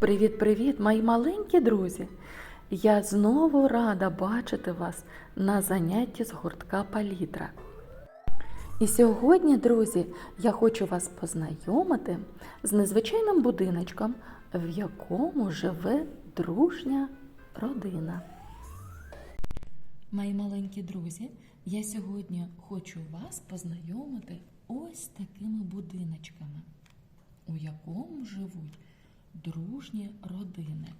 Привіт-привіт, мої маленькі друзі! Я знову рада бачити вас на занятті з гуртка Палітра. І сьогодні, друзі, я хочу вас познайомити з незвичайним будиночком, в якому живе дружня родина. Мої маленькі друзі, я сьогодні хочу вас познайомити ось такими будиночками, у якому живуть дружні родини.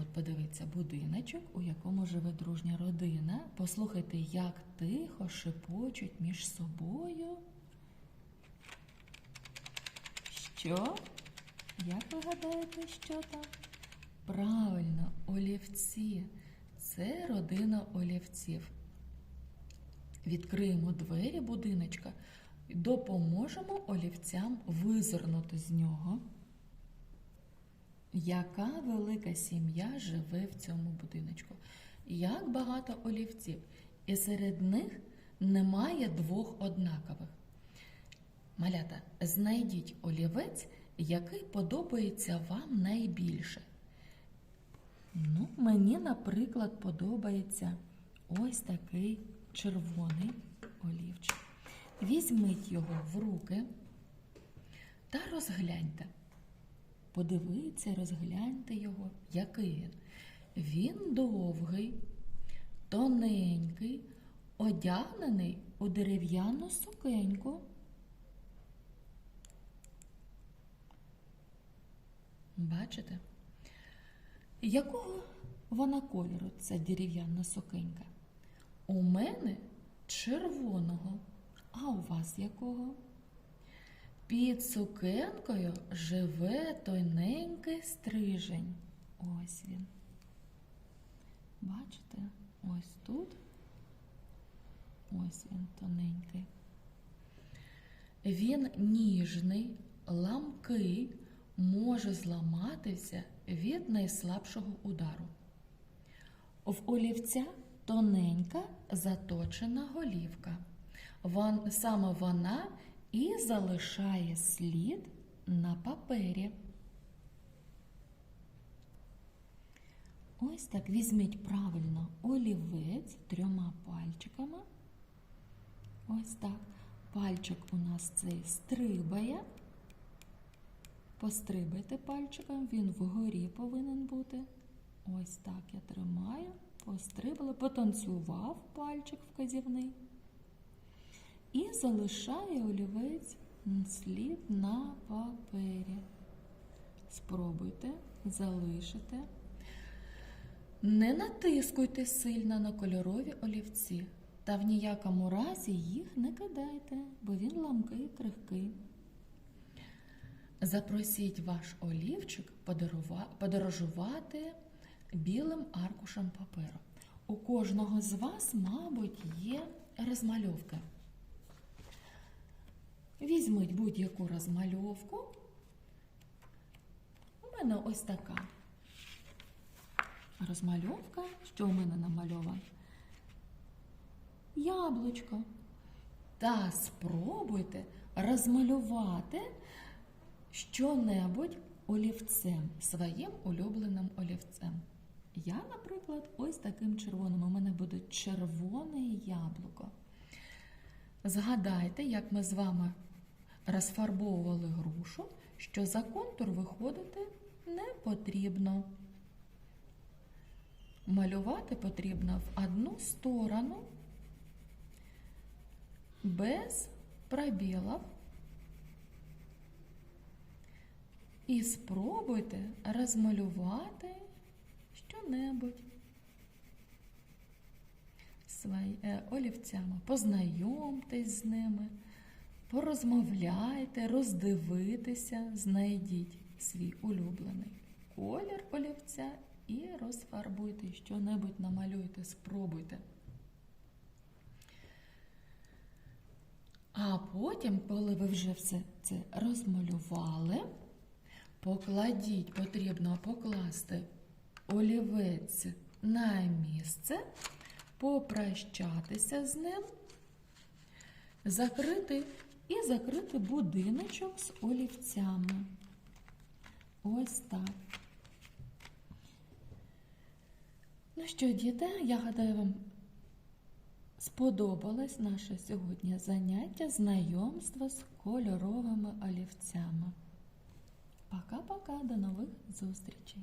От подивіться, будиночок, у якому живе дружня родина. Послухайте, як тихо шепочуть між собою. Що? Як ви гадаєте, що там? Правильно, олівці. Це родина олівців. Відкриємо двері будиночка допоможемо олівцям визирнути з нього. Яка велика сім'я живе в цьому будиночку? Як багато олівців, і серед них немає двох однакових. Малята, знайдіть олівець, який подобається вам найбільше. Ну, мені, наприклад, подобається ось такий червоний олівчик. Візьміть його в руки та розгляньте. Подивіться, розгляньте його, який він. Він довгий, тоненький, одягнений у дерев'яну сукеньку. Бачите? Якого вона кольору ця дерев'яна сукенька? У мене червоного, а у вас якого? Під сукенкою живе тоненький стрижень. Ось він. Бачите? Ось тут. Ось він тоненький. Він ніжний, ламкий, може зламатися від найслабшого удару. В олівця тоненька заточена голівка. Вон, саме вона і залишає слід на папері. Ось так візьміть правильно олівець трьома пальчиками. Ось так. Пальчик у нас цей стрибає. Пострибайте пальчиком, він вгорі повинен бути. Ось так я тримаю, пострибали, потанцював пальчик вказівний. І залишає олівець слід на папері. Спробуйте, залишите. Не натискуйте сильно на кольорові олівці, та в ніякому разі їх не кидайте, бо він ламкий, крихкий. Запросіть ваш олівчик подорожувати білим аркушем паперу. У кожного з вас, мабуть, є розмальовка. Візьміть будь-яку розмальовку. У мене ось така розмальовка. Що у мене намальовано? Яблучко. Та спробуйте розмалювати що-небудь олівцем, своїм улюбленим олівцем. Я, наприклад, ось таким червоним. У мене буде червоне яблуко. Згадайте, як ми з вами розфарбовували грушу, що за контур виходити не потрібно. Малювати потрібно в одну сторону, без пробілів. І спробуйте розмалювати що-небудь свої олівцями. Познайомтесь з ними, порозмовляйте, роздивитися, знайдіть свій улюблений колір олівця і розфарбуйте що-небудь намалюйте, спробуйте. А потім, коли ви вже все це розмалювали, покладіть, потрібно покласти олівець на місце, попрощатися з ним, закрити і закрити будиночок з олівцями. Ось так. Ну що, діти, я гадаю, вам сподобалось наше сьогодні заняття знайомство з кольоровими олівцями. Пока-пока, до нових зустрічей!